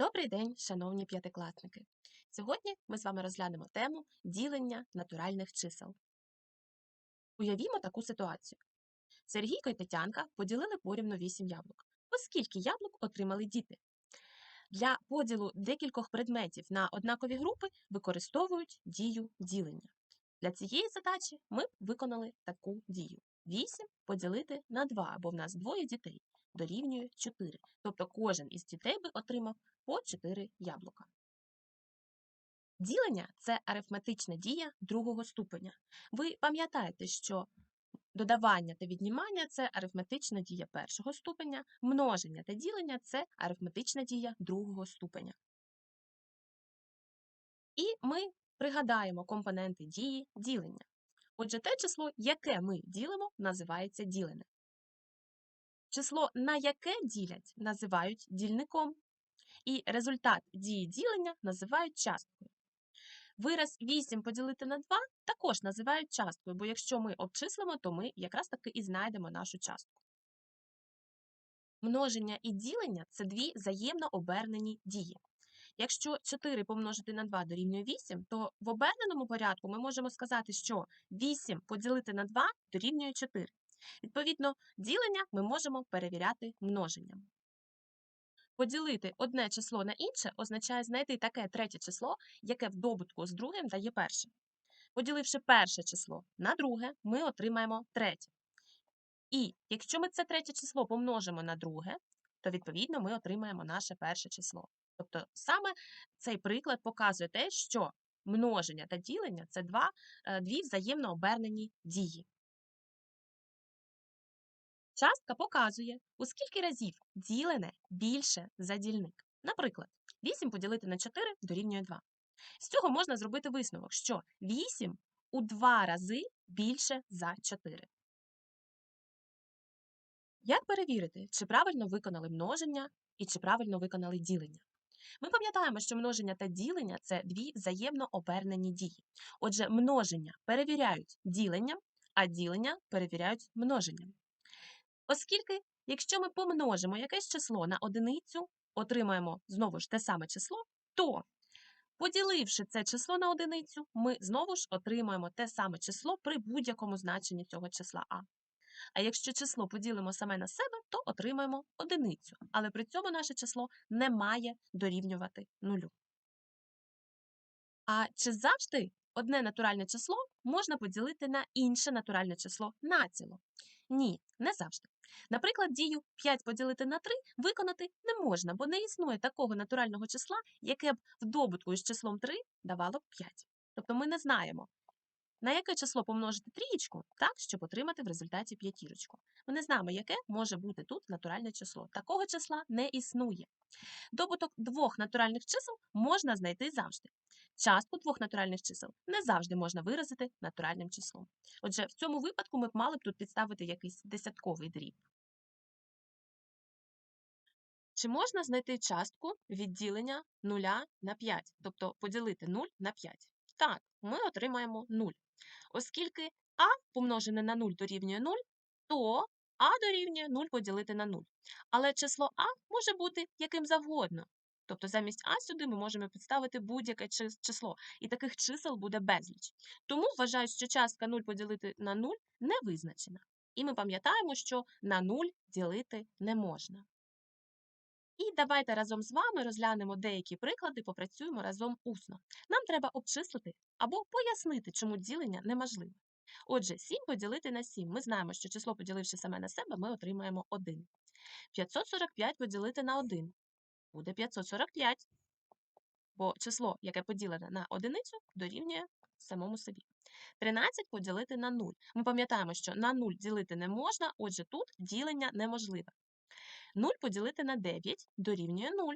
Добрий день, шановні п'ятикласники! Сьогодні ми з вами розглянемо тему ділення натуральних чисел. Уявімо таку ситуацію. Сергійко і Тетянка поділили порівну 8 яблук. Оскільки яблук отримали діти? Для поділу декількох предметів на однакові групи використовують дію ділення. Для цієї задачі ми виконали таку дію. 8 поділити на 2, бо в нас двоє дітей дорівнює 4. Тобто кожен із дітей би отримав по 4 яблука. Ділення це арифметична дія другого ступеня. Ви пам'ятаєте, що додавання та віднімання це арифметична дія першого ступеня, множення та ділення це арифметична дія другого ступеня. І ми пригадаємо компоненти дії ділення. Отже, те число, яке ми ділимо, називається ділене. Число, на яке ділять, називають дільником. І результат дії ділення називають часткою. Вираз 8 поділити на 2 також називають часткою, бо якщо ми обчислимо, то ми якраз таки і знайдемо нашу частку. Множення і ділення це дві взаємно обернені дії. Якщо 4 помножити на 2 дорівнює 8, то в оберненому порядку ми можемо сказати, що 8 поділити на 2 дорівнює 4. Відповідно, ділення ми можемо перевіряти множенням. Поділити одне число на інше означає знайти таке третє число, яке в добутку з другим дає перше. Поділивши перше число на друге, ми отримаємо третє. І якщо ми це третє число помножимо на друге, то відповідно ми отримаємо наше перше число. Тобто саме цей приклад показує те, що множення та ділення це два, е, дві взаємно обернені дії. Частка показує, у скільки разів ділене більше за дільник. Наприклад, 8 поділити на 4 дорівнює 2. З цього можна зробити висновок, що 8 у 2 рази більше за 4. Як перевірити, чи правильно виконали множення і чи правильно виконали ділення? Ми пам'ятаємо, що множення та ділення це дві взаємно обернені дії. Отже, множення перевіряють діленням, а ділення перевіряють множенням. Оскільки, якщо ми помножимо якесь число на одиницю, отримаємо знову ж те саме число, то, поділивши це число на одиницю, ми знову ж отримаємо те саме число при будь-якому значенні цього числа А. А якщо число поділимо саме на себе, то отримаємо одиницю, але при цьому наше число не має дорівнювати нулю. А чи завжди одне натуральне число можна поділити на інше натуральне число націло? Ні, не завжди. Наприклад, дію 5 поділити на 3 виконати не можна, бо не існує такого натурального числа, яке б в добутку із числом 3 давало б 5. Тобто ми не знаємо, на яке число помножити трієчку, так, щоб отримати в результаті п'ятірочку. Ми не знаємо, яке може бути тут натуральне число. Такого числа не існує. Добуток двох натуральних чисел можна знайти завжди. Частку двох натуральних чисел не завжди можна виразити натуральним числом. Отже, в цьому випадку ми б мали б тут підставити якийсь десятковий дріб. Чи можна знайти частку відділення 0 на 5, тобто поділити 0 на 5? Так, ми отримаємо 0. Оскільки а помножене на 0 дорівнює 0, то а дорівнює 0 поділити на 0. Але число а може бути яким завгодно. Тобто замість а сюди ми можемо підставити будь-яке число, і таких чисел буде безліч. Тому вважаю, що частка 0 поділити на 0 не визначена. І ми пам'ятаємо, що на 0 ділити не можна. І давайте разом з вами розглянемо деякі приклади, попрацюємо разом усно. Нам треба обчислити або пояснити, чому ділення неможливе. Отже, 7 поділити на 7. Ми знаємо, що число, поділивши саме на себе, ми отримаємо 1. 545 поділити на 1 буде 545, бо число, яке поділене на одиницю, дорівнює самому собі. 13 поділити на 0. Ми пам'ятаємо, що на 0 ділити не можна, отже, тут ділення неможливе. 0 поділити на 9 дорівнює 0.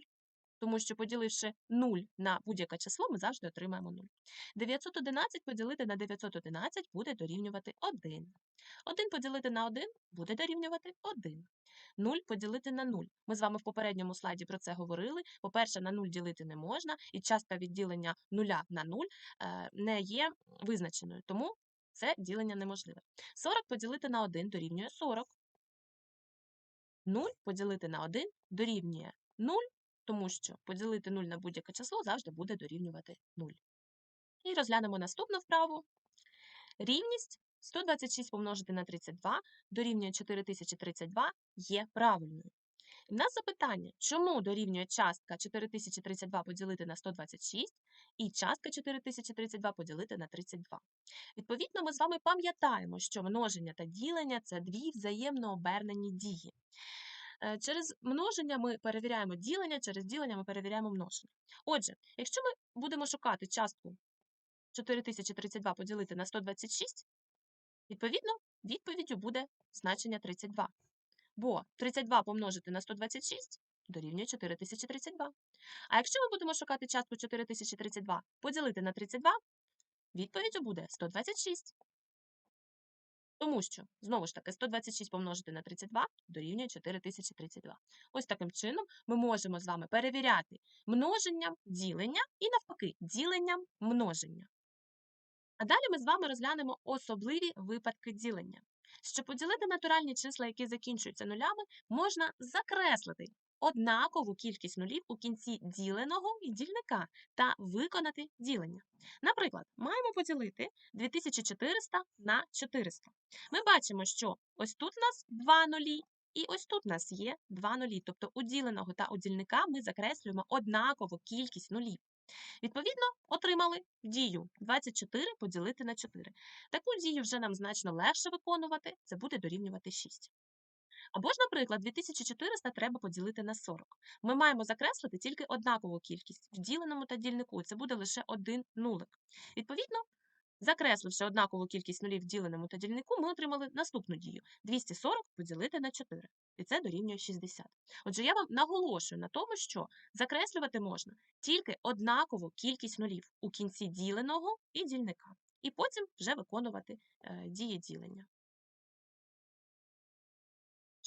Тому що, поділивши 0 на будь-яке число, ми завжди отримаємо 0. 911 поділити на 911 буде дорівнювати 1. 1 поділити на 1 буде дорівнювати 1. 0 поділити на 0. Ми з вами в попередньому слайді про це говорили. По-перше, на 0 ділити не можна, і частка відділення 0 на 0 е, не є визначеною, тому це ділення неможливе. 40 поділити на 1 дорівнює 40. 0 поділити на 1 дорівнює 0, тому що поділити 0 на будь-яке число завжди буде дорівнювати 0. І розглянемо наступну вправу. Рівність 126 помножити на 32 дорівнює 4032 є правильною. І в нас запитання, чому дорівнює частка 4032 поділити на 126 і частка 4032 поділити на 32. Відповідно, ми з вами пам'ятаємо, що множення та ділення це дві взаємно обернені дії. Е, Через множення ми перевіряємо ділення, через ділення ми перевіряємо множення. Отже, якщо ми будемо шукати частку 4032 поділити на 126, відповідно, відповіддю буде значення 32. Бо 32 помножити на 126 дорівнює 4032. А якщо ми будемо шукати частку 4032 поділити на 32, відповіддю буде 126. Тому що, знову ж таки, 126 помножити на 32 дорівнює 4032. Ось таким чином ми можемо з вами перевіряти множенням ділення і навпаки діленням множення. А далі ми з вами розглянемо особливі випадки ділення. Щоб поділити натуральні числа, які закінчуються нулями, можна закреслити однакову кількість нулів у кінці діленого і дільника та виконати ділення. Наприклад, маємо поділити 2400 на 400. Ми бачимо, що ось тут у нас два нулі, і ось тут у нас є два нулі. Тобто у діленого та у дільника ми закреслюємо однакову кількість нулів. Відповідно, отримали дію 24 поділити на 4. Таку дію вже нам значно легше виконувати, це буде дорівнювати 6. Або ж, наприклад, 2400 треба поділити на 40. Ми маємо закреслити тільки однакову кількість в діленому та дільнику, це буде лише один нулик. Відповідно, закресливши однакову кількість нулів в діленому та дільнику, ми отримали наступну дію 240 поділити на 4. І це дорівнює 60. Отже, я вам наголошую на тому, що закреслювати можна тільки однакову кількість нулів у кінці діленого і дільника, і потім вже виконувати е, дії ділення.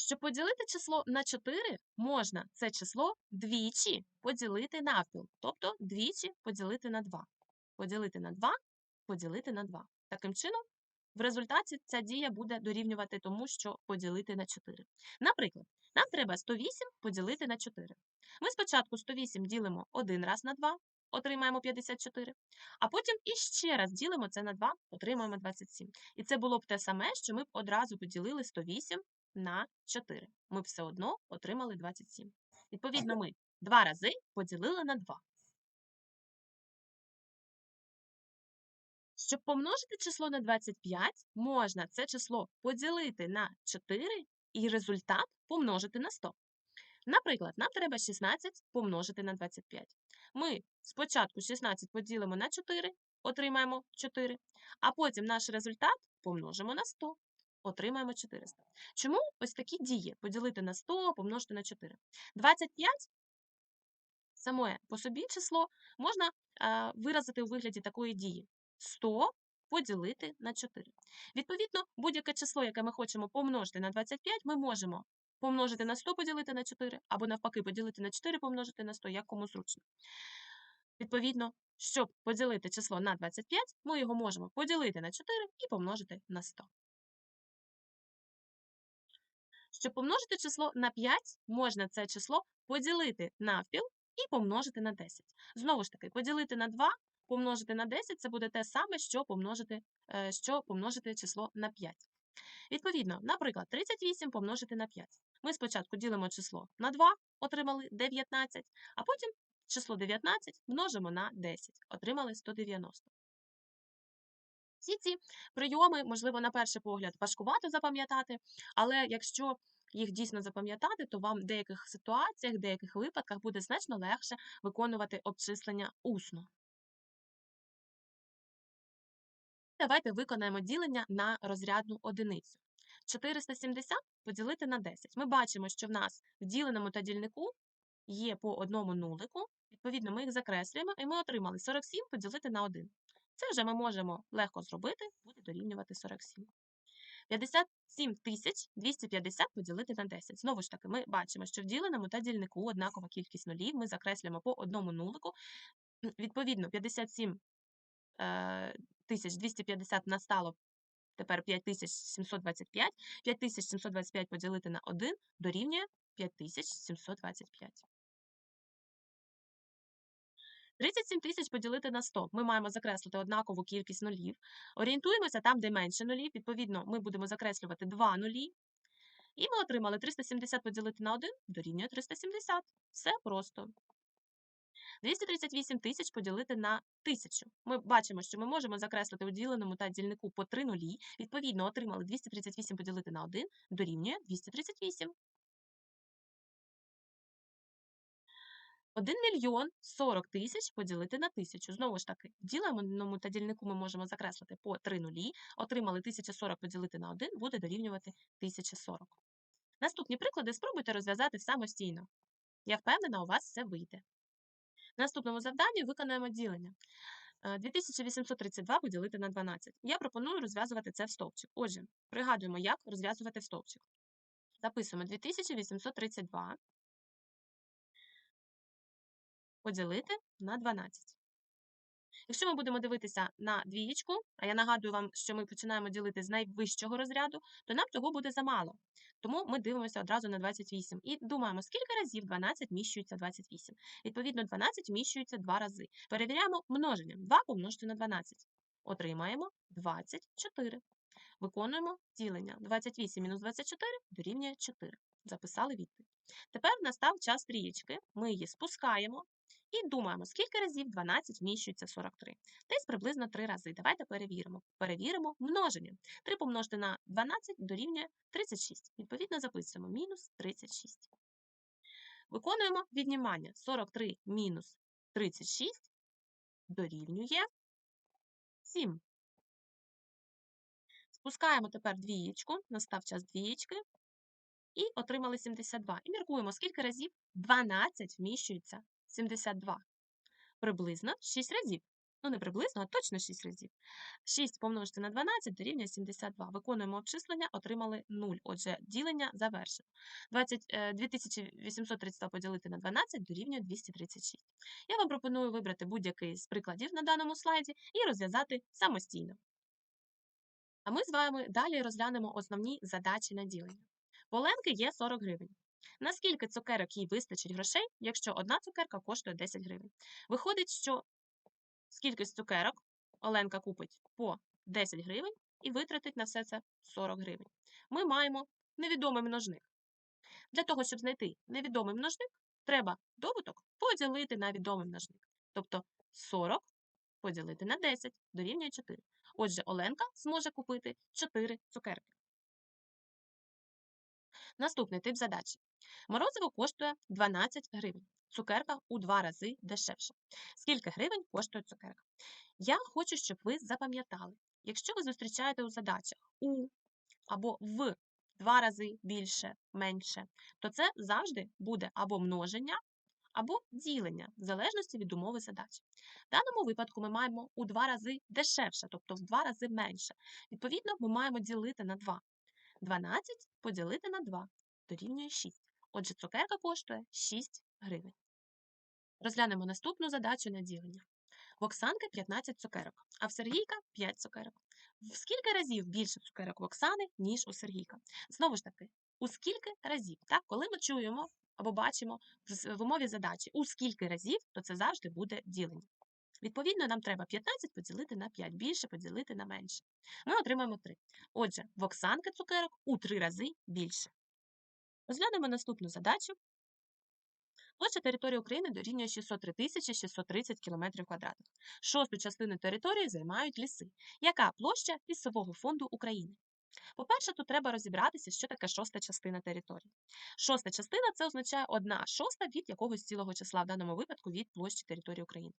Щоб поділити число на 4, можна це число двічі поділити навпіл, тобто двічі поділити на 2. Поділити на 2, поділити на 2. Таким чином, в результаті ця дія буде дорівнювати тому, що поділити на 4. Наприклад, нам треба 108 поділити на 4. Ми спочатку 108 ділимо один раз на 2, отримаємо 54, а потім іще раз ділимо це на 2, отримаємо 27. І це було б те саме, що ми б одразу поділили 108 на 4. Ми все одно отримали 27. Відповідно, ми два рази поділили на 2. Щоб помножити число на 25, можна це число поділити на 4 і результат помножити на 100. Наприклад, нам треба 16 помножити на 25. Ми спочатку 16 поділимо на 4, отримаємо 4, а потім наш результат помножимо на 100, отримаємо 400. Чому ось такі дії поділити на 100, помножити на 4? 25 саме по собі число можна е, виразити у вигляді такої дії. 100 поділити на 4. Відповідно, будь-яке число, яке ми хочемо помножити на 25, ми можемо помножити на 100 поділити на 4, або навпаки поділити на 4 помножити на 100, як кому зручно. Відповідно, щоб поділити число на 25, ми його можемо поділити на 4 і помножити на 100. Щоб помножити число на 5, можна це число поділити навпіл і помножити на 10. Знову ж таки, поділити на 2, помножити на 10 це буде те саме, що помножити, що помножити число на 5. Відповідно, наприклад, 38 помножити на 5. Ми спочатку ділимо число на 2, отримали 19, а потім число 19 множимо на 10, отримали 190. Всі ці прийоми, можливо, на перший погляд важкувато запам'ятати, але якщо їх дійсно запам'ятати, то вам в деяких ситуаціях, в деяких випадках буде значно легше виконувати обчислення усно. Давайте виконаємо ділення на розрядну одиницю. 470 поділити на 10. Ми бачимо, що в нас в діленому та дільнику є по одному нулику. Відповідно, ми їх закреслюємо, і ми отримали 47 поділити на 1. Це вже ми можемо легко зробити, буде дорівнювати 47. 57 тисяч 250 поділити на 10. Знову ж таки, ми бачимо, що в діленому та дільнику однакова кількість нулів. Ми закреслюємо по одному нулику. Відповідно, 57 е, 250 настало тепер 5725. 5725 поділити на 1 дорівнює 5725. 37 тисяч поділити на 100. Ми маємо закреслити однакову кількість нулів. Орієнтуємося там, де менше нулів. Відповідно, ми будемо закреслювати 2 нулі. І ми отримали 370 поділити на 1 дорівнює 370. Все просто. 238 тисяч поділити на 1000. Ми бачимо, що ми можемо закреслити у діленому та дільнику по 3 нулі. Відповідно, отримали 238 поділити на 1 дорівнює 238. 1 мільйон 40 тисяч поділити на 1000. Знову ж таки, в діленому та дільнику ми можемо закреслити по 3 нулі. Отримали 1040 поділити на 1 буде дорівнювати 1040. Наступні приклади спробуйте розв'язати самостійно. Я впевнена, у вас все вийде. В наступному завданні виконаємо ділення. Е, 2832 поділити на 12. Я пропоную розв'язувати це в стовпчик. Отже, пригадуємо, як розв'язувати в стовпчик. Записуємо 2832 поділити на 12. Якщо ми будемо дивитися на двієчку, а я нагадую вам, що ми починаємо ділити з найвищого розряду, то нам цього буде замало. Тому ми дивимося одразу на 28 і думаємо, скільки разів 12 вміщується 28. Відповідно, 12 вміщується 2 рази. Перевіряємо множенням. 2 помножити на 12. Отримаємо 24. Виконуємо ділення. 28 мінус 24 дорівнює 4. Записали відповідь. Тепер настав час трієчки. Ми її спускаємо і думаємо, скільки разів 12 вміщується 43. Десь приблизно 3 рази. Давайте перевіримо. Перевіримо множення. 3 помножити на 12 дорівнює 36. Відповідно, записуємо мінус 36. Виконуємо віднімання. 43 мінус 36 дорівнює 7. Спускаємо тепер двієчку, настав час двієчки, і отримали 72. І міркуємо, скільки разів 12 вміщується 72. Приблизно 6 разів. Ну, не приблизно, а точно 6 разів. 6 помножити на 12 дорівнює 72. Виконуємо обчислення, отримали 0. Отже, ділення завершено. 20, е, 2832 поділити на 12 дорівнює 236. Я вам пропоную вибрати будь-який з прикладів на даному слайді і розв'язати самостійно. А ми з вами далі розглянемо основні задачі на ділення. В Оленки є 40 гривень. Наскільки цукерок їй вистачить грошей, якщо одна цукерка коштує 10 гривень? Виходить, що скільки цукерок Оленка купить по 10 гривень і витратить на все це 40 гривень. Ми маємо невідомий множник. Для того, щоб знайти невідомий множник, треба добуток поділити на відомий множник. Тобто 40 поділити на 10 дорівнює 4. Отже, Оленка зможе купити 4 цукерки. Наступний тип задачі. Морозиво коштує 12 гривень. Цукерка у два рази дешевше. Скільки гривень коштує цукерка? Я хочу, щоб ви запам'ятали, якщо ви зустрічаєте у задачах у або в два рази більше, менше, то це завжди буде або множення, або ділення, в залежності від умови задачі. В даному випадку ми маємо у два рази дешевше, тобто в два рази менше. Відповідно, ми маємо ділити на 2. 12 поділити на 2 дорівнює 6. Отже, цукерка коштує 6 гривень. Розглянемо наступну задачу на ділення. В Оксанки 15 цукерок, а в Сергійка 5 цукерок. В скільки разів більше цукерок в Оксани, ніж у Сергійка? Знову ж таки, у скільки разів? Так, Коли ми чуємо або бачимо в умові задачі у скільки разів, то це завжди буде ділення. Відповідно, нам треба 15 поділити на 5, більше поділити на менше. Ми отримаємо 3. Отже, в Оксанки цукерок у 3 рази більше. Розглянемо наступну задачу. Площа території України дорівнює 603 630 км квадратних. Шосту частину території займають ліси. Яка площа лісового фонду України? По-перше, тут треба розібратися, що таке шоста частина території. Шоста частина це означає одна шоста від якогось цілого числа, в даному випадку від площі території України.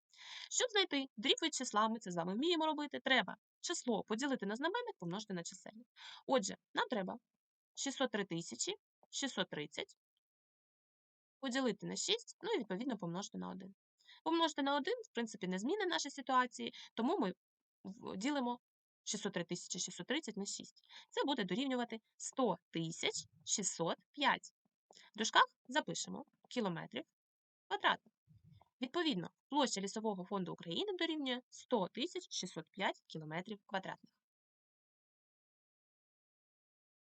Щоб знайти дріб від числа, ми це з вами вміємо робити, треба число поділити на знаменник, помножити на чисельник. Отже, нам треба 603 тисячі 630 поділити на 6, ну і відповідно помножити на 1. Помножити на 1, в принципі, не зміни нашої ситуації, тому ми ділимо 603 630 на 6. Це буде дорівнювати 100 605. В дужках запишемо кілометрів квадратних. Відповідно, площа лісового фонду України дорівнює 100 605 кілометрів квадратних.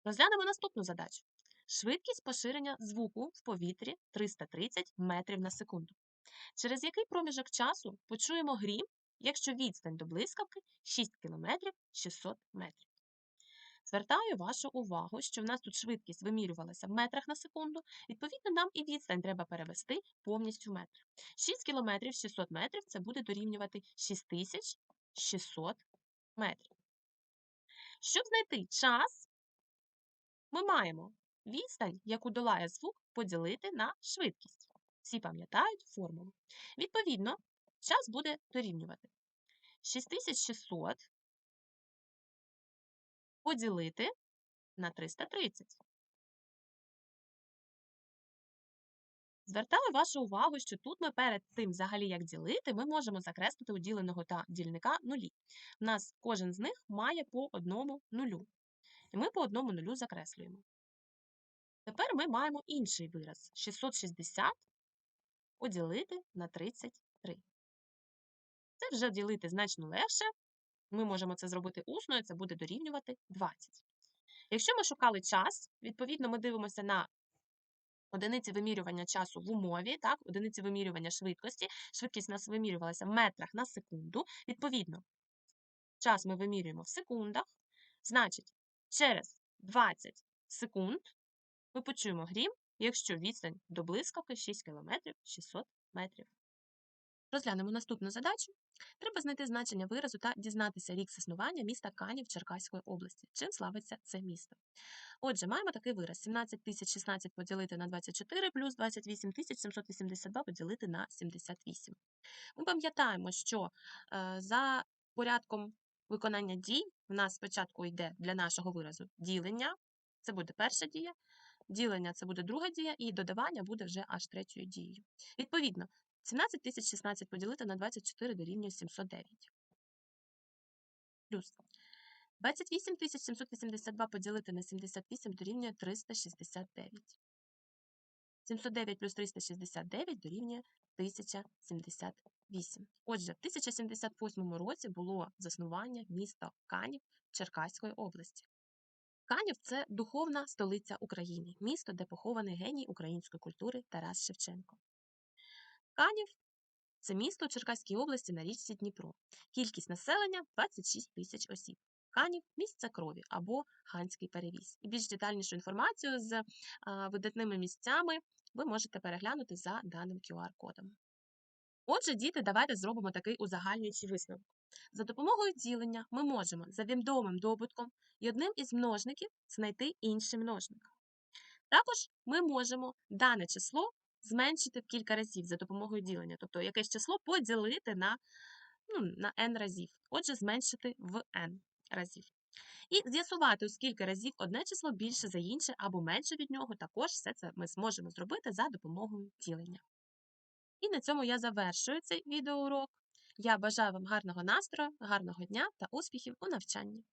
Розглянемо наступну задачу. Швидкість поширення звуку в повітрі 330 метрів на секунду. Через який проміжок часу почуємо грім, якщо відстань до блискавки 6 км 600 метрів? Звертаю вашу увагу, що в нас тут швидкість вимірювалася в метрах на секунду, відповідно, нам і відстань треба перевести повністю в метри. 6 км 600 метрів це буде дорівнювати 6600 метрів. Щоб знайти час, ми маємо відстань, яку долає звук, поділити на швидкість. Всі пам'ятають формулу. Відповідно, час буде дорівнювати 6600 поділити на 330. Звертаю вашу увагу, що тут ми перед тим, взагалі, як ділити, ми можемо закреслити у діленого та дільника нулі. У нас кожен з них має по одному нулю. І ми по одному нулю закреслюємо. Тепер ми маємо інший вираз 660 поділити на 33. Це вже ділити значно легше. Ми можемо це зробити усно, і це буде дорівнювати 20. Якщо ми шукали час, відповідно, ми дивимося на одиниці вимірювання часу в умові, так, одиниці вимірювання швидкості. Швидкість у нас вимірювалася в метрах на секунду. Відповідно, час ми вимірюємо в секундах. Значить, через 20 секунд ми почуємо грім, якщо відстань до блискавки 6 км 600 метрів. Розглянемо наступну задачу. Треба знайти значення виразу та дізнатися рік заснування міста Канів Черкаської області. Чим славиться це місто? Отже, маємо такий вираз: 17 16 поділити на 24 плюс 28 782 поділити на 78. Ми пам'ятаємо, що е, за порядком виконання дій в нас спочатку йде для нашого виразу ділення, це буде перша дія. Ділення це буде друга дія, і додавання буде вже аж третьою дією. Відповідно, 17 16 поділити на 24 дорівнює 709. Плюс 28 782 поділити на 78 дорівнює 369. 709 плюс 369 дорівнює 1078. Отже, в 1078 році було заснування міста Канів Черкаської області. Канів це духовна столиця України, місто, де похований геній української культури Тарас Шевченко. Канів це місто Черкаській області на річці Дніпро. Кількість населення 26 тисяч осіб. Канів місце крові або Ганський перевіз. І більш детальнішу інформацію з видатними місцями ви можете переглянути за даним QR-кодом. Отже, діти, давайте зробимо такий узагальнюючий висновок. За допомогою ділення ми можемо за відомим добутком і одним із множників знайти інший множник. Також ми можемо дане число зменшити в кілька разів за допомогою ділення, тобто якесь число поділити на ну, на n разів, отже, зменшити в n разів. І з'ясувати, у скільки разів одне число більше за інше або менше від нього, також все це ми зможемо зробити за допомогою ділення. І на цьому я завершую цей відеоурок. Я бажаю вам гарного настрою, гарного дня та успіхів у навчанні.